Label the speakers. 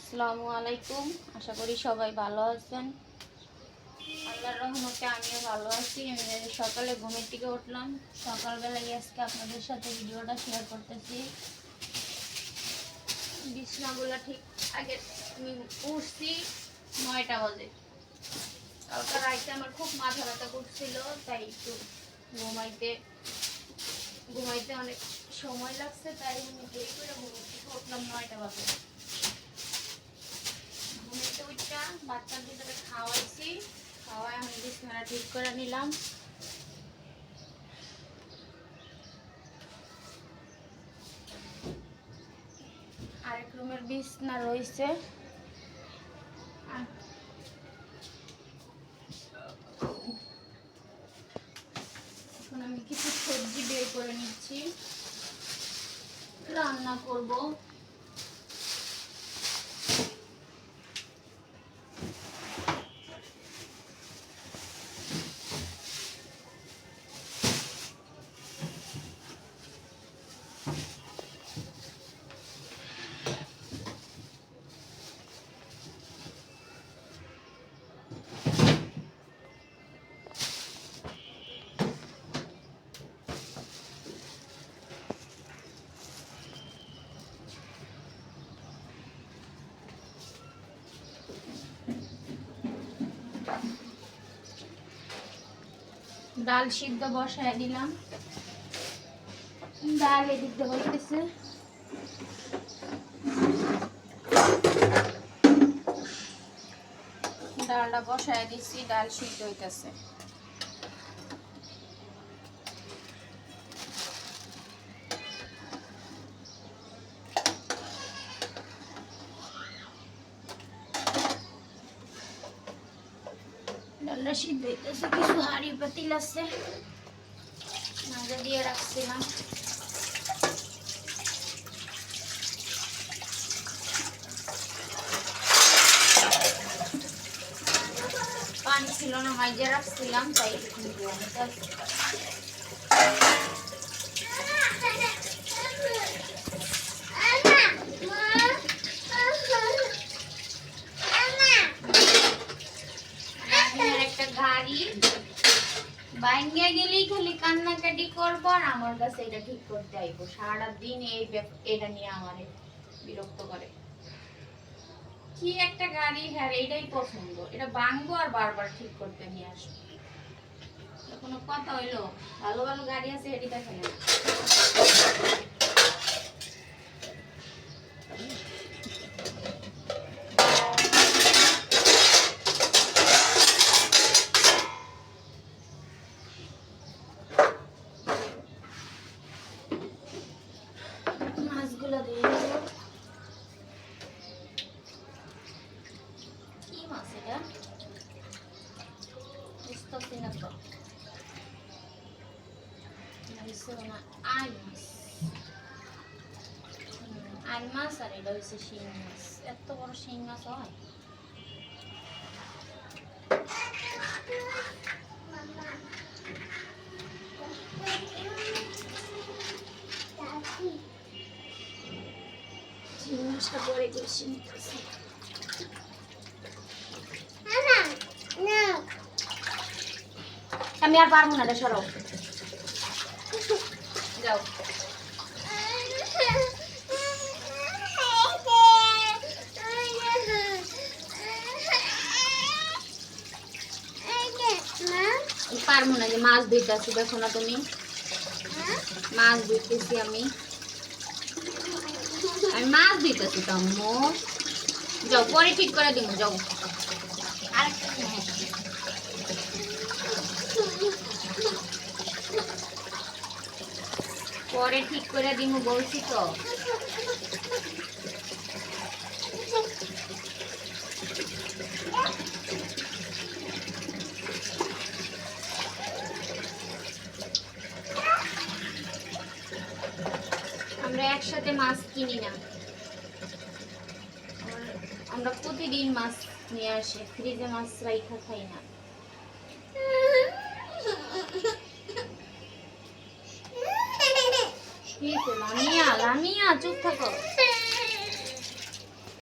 Speaker 1: আসসালামু আলাইকুম। আশা করি সবাই ভালো আছেন। আল্লাহর রহমতে আমিও ভালো আছি। আমি সকালে ঘুমের থেকে উঠলাম। সকালবেলায় আজকে আপনাদের সাথে ভিডিওটা শেয়ার করতেছি। বিছনাগুলো ঠিক আগে আমি উঠছি নয়টা বাজে। কালকে রাইতে আমার খুব মাথা ব্যথা করছিল, তাই একটু ঘুমাইতে ঘুমাইতে অনেক সময় লাগছে, তাই আমি দেরি করে থেকে উঠলাম নয়টা বাজে। বাচ্চার ভিতরে খাওয়াইছি। খাওয়াই আমি বিছানা ঠিক করে নিলাম। আরেক রুমের বিছনা রয়েছে। এখন আমি কিছু সবজি বের করে নিচ্ছি। রান্না করব। ডাল সিদ্ধ বসায় দিলাম। ডাল এদিক দিয়ে ডালটা বসায় দিচ্ছি ডাল সিদ্ধ হইতেছে। ডালটা সিদ্ধ হইতেছে কিছু হাড়ি পাতিল আছে মাঝে দিয়ে রাখছিলাম পানি ছিল না মাঝে রাখছিলাম তাই এখন দিয়ে আনতে আসছি। আমার একটা গাড়ি বাইঙ্গা গেলেই খালি কান্নাকাটি করব আর আমার কাছে এটা ঠিক করতে আইবো। সারা দিন এই এটা নিয়ে আমারে বিরক্ত করে। কি একটা গাড়ি হ্যাঁ এটাই পছন্দ। এটা বাঙবো আর বারবার ঠিক করতে নিয়ে আসব। কোনো কথা হইল? ভালো ভালো গাড়ি আছে, এটি দেখে না মাছগুলো দিয়ে দেবো কি মাছ এটা বুঝতেছি না তো না, বুঝতে না আই মাছ হুম, আই মাছ আর এটা হচ্ছে শিং মাছ এত বড় শিং মাছ আমি আর পারব না রে সরো যাও পারব না যে মাছ ধুইতেছি দেখো না তুমি। মাছ ধুইতেছি আমি। আমি মাছ ধুইতেছি তো যাও, পরে ঠিক করে দিব যাও। আরেকটা পরে ঠিক করে দিব বলছি তো। আমরা একসাথে মাছ কিনি না। আমরা- আমরা প্রতিদিন মাছ নিয়ে আসি, ফ্রিজে মাছ রাইখা খাই না। চুপ থাকো।